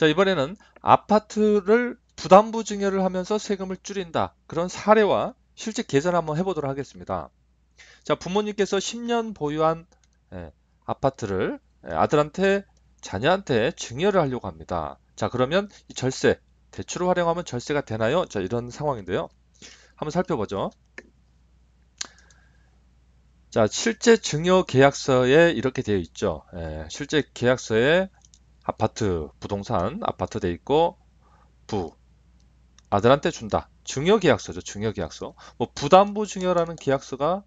자, 이번에는 아파트를 부담부 증여를 하면서 세금을 줄인다. 그런 사례와 실제 계산 한번 해보도록 하겠습니다. 자, 부모님께서 10년 보유한 예, 아파트를 예, 아들한테 자녀한테 증여를 하려고 합니다. 자, 그러면 이 절세, 대출을 활용하면 절세가 되나요? 자, 이런 상황인데요. 한번 살펴보죠. 자, 실제 증여 계약서에 이렇게 되어 있죠. 예, 실제 계약서에 아파트, 부동산, 아파트 돼 있고 부, 아들한테 준다. 증여 계약서죠. 증여 계약서. 뭐 부담부 증여라는 계약서가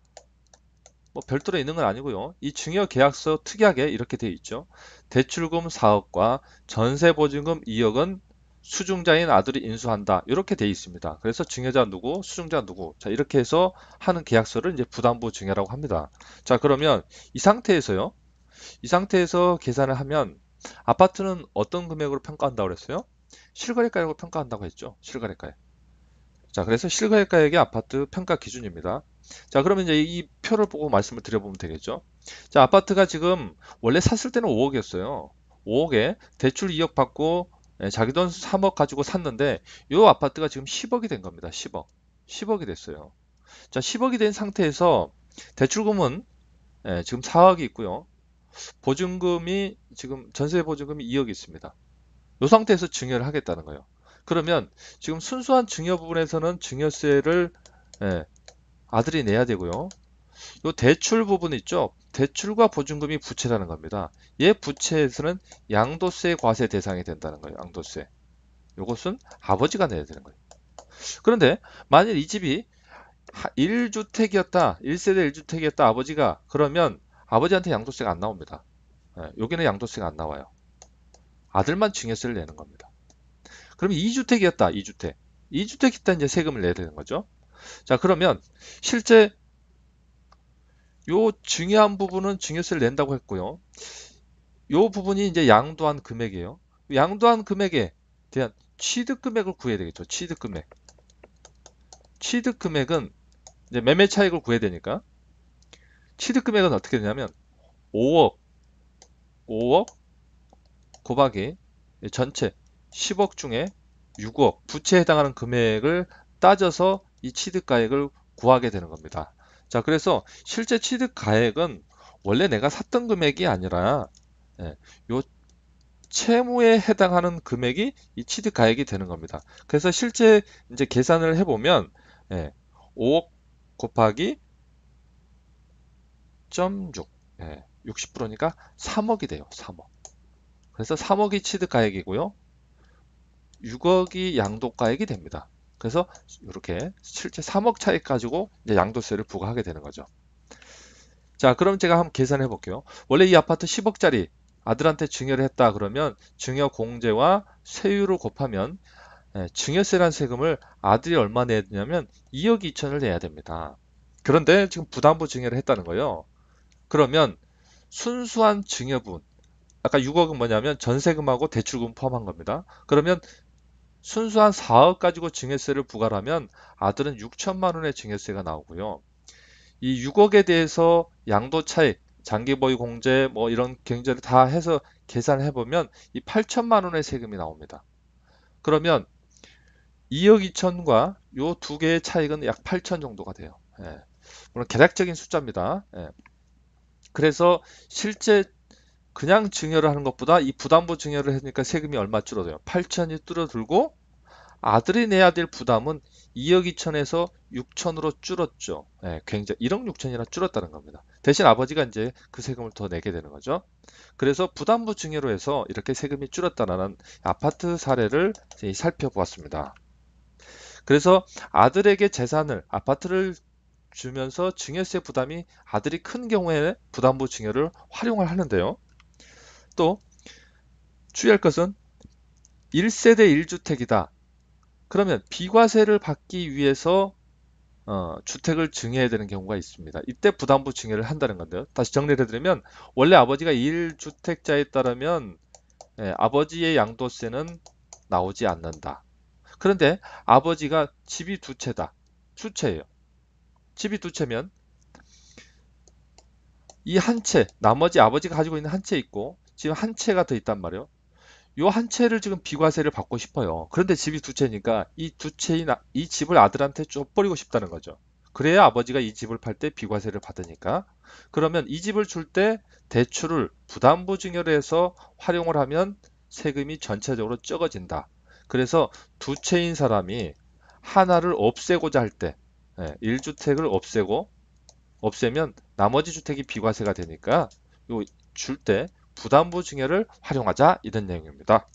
뭐 별도로 있는 건 아니고요. 이 증여 계약서 특이하게 이렇게 되어 있죠. 대출금 4억과 전세 보증금 2억은 수중자인 아들이 인수한다. 이렇게 되어 있습니다. 그래서 증여자 누구, 수중자 누구. 자, 이렇게 해서 하는 계약서를 이제 부담부 증여라고 합니다. 자, 그러면 이 상태에서요. 이 상태에서 계산을 하면 아파트는 어떤 금액으로 평가한다고 그랬어요? 실거래가액으로 평가한다고 했죠. 실거래가액. 자, 그래서 실거래가액이 아파트 평가 기준입니다. 자, 그러면 이제 이 표를 보고 말씀을 드려보면 되겠죠. 자, 아파트가 지금 원래 샀을 때는 5억이었어요. 5억에 대출 2억 받고 예, 자기 돈 3억 가지고 샀는데 이 아파트가 지금 10억이 된 겁니다. 10억. 10억이 됐어요. 자, 10억이 된 상태에서 대출금은 예, 지금 4억이 있고요. 보증금이 지금 전세 보증금이 2억이 있습니다. 이 상태에서 증여를 하겠다는 거예요. 그러면 지금 순수한 증여 부분에서는 증여세를 예, 아들이 내야 되고요. 이 대출 부분 있죠. 대출과 보증금이 부채라는 겁니다. 얘 부채에서는 양도세 과세 대상이 된다는 거예요. 양도세. 이것은 아버지가 내야 되는 거예요. 그런데 만일 이 집이 1주택이었다. 1세대 1주택이었다. 아버지가 그러면 아버지한테 양도세가 안 나옵니다. 예, 여기는 양도세가 안 나와요. 아들만 증여세를 내는 겁니다. 그럼 2주택이었다. 2주택. 2주택 있다 이제 세금을 내야 되는 거죠. 자, 그러면 실제 요 증여한 부분은 증여세를 낸다고 했고요. 요 부분이 이제 양도한 금액이에요. 양도한 금액에 대한 취득 금액을 구해야 되겠죠. 취득 금액. 취득 금액은 이제 매매 차익을 구해야 되니까 취득 금액은 어떻게 되냐면 5억 5억 곱하기 전체 10억 중에 6억 부채에 해당하는 금액을 따져서 이 취득가액을 구하게 되는 겁니다. 자, 그래서 실제 취득가액은 원래 내가 샀던 금액이 아니라 예, 요 채무에 해당하는 금액이 이 취득가액이 되는 겁니다. 그래서 실제 이제 계산을 해보면 예, 5억 곱하기 0.6 예, 60%니까 3억이 돼요. 3억. 그래서 3억이 취득가액이고요. 6억이 양도가액이 됩니다. 그래서 이렇게 실제 3억 차익 가지고 양도세를 부과하게 되는 거죠. 자, 그럼 제가 한번 계산해 볼게요. 원래 이 아파트 10억짜리 아들한테 증여를 했다 그러면 증여 공제와 세율을 곱하면 예, 증여세란 세금을 아들이 얼마 내야 되냐면 2억 2천을 내야 됩니다. 그런데 지금 부담부 증여를 했다는 거예요. 그러면 순수한 증여분 아까 6억은 뭐냐면 전세금하고 대출금 포함한 겁니다. 그러면 순수한 4억 가지고 증여세를 부과하면 아들은 6천만 원의 증여세가 나오고요. 이 6억에 대해서 양도 차익, 장기 보유 공제 뭐 이런 경제를 다 해서 계산해 보면 이 8천만 원의 세금이 나옵니다. 그러면 2억 2천과 요 두 개의 차익은 약 8천 정도가 돼요. 예. 물론 계략적인 숫자입니다. 예. 그래서 실제 그냥 증여를 하는 것보다 이 부담부 증여를 하니까 세금이 얼마 줄어들어요? 8천이 줄어들고 아들이 내야 될 부담은 2억 2천에서 6천으로 줄었죠. 네, 굉장히 1억 6천이나 줄었다는 겁니다. 대신 아버지가 이제 그 세금을 더 내게 되는 거죠. 그래서 부담부 증여로 해서 이렇게 세금이 줄었다는 아파트 사례를 살펴보았습니다. 그래서 아들에게 재산을 아파트를 주면서 증여세 부담이 아들이 큰 경우에 부담부 증여를 활용을 하는데요. 또 주의할 것은 1세대 1주택이다. 그러면 비과세를 받기 위해서 어, 주택을 증여해야 되는 경우가 있습니다. 이때 부담부 증여를 한다는 건데요. 다시 정리를 해드리면 원래 아버지가 1주택자에 따르면 예, 아버지의 양도세는 나오지 않는다. 그런데 아버지가 집이 두 채다. 수채예요. 집이 두 채면 이 한 채, 나머지 아버지가 가지고 있는 한 채 있고 지금 한 채가 더 있단 말이에요. 요 한 채를 지금 비과세를 받고 싶어요. 그런데 집이 두 채니까 이 두 채인 아- 이 집을 아들한테 줘버리고 싶다는 거죠. 그래야 아버지가 이 집을 팔 때 비과세를 받으니까. 그러면 이 집을 줄 때 대출을 해서 활용을 하면 세금이 전체적으로 적어진다. 그래서 두 채인 사람이 하나를 없애고자 할 때, 예, 1주택을 없애고 없애면 나머지 주택이 비과세가 되니까 요 줄 때 부담부 증여를 활용하자 이런 내용입니다.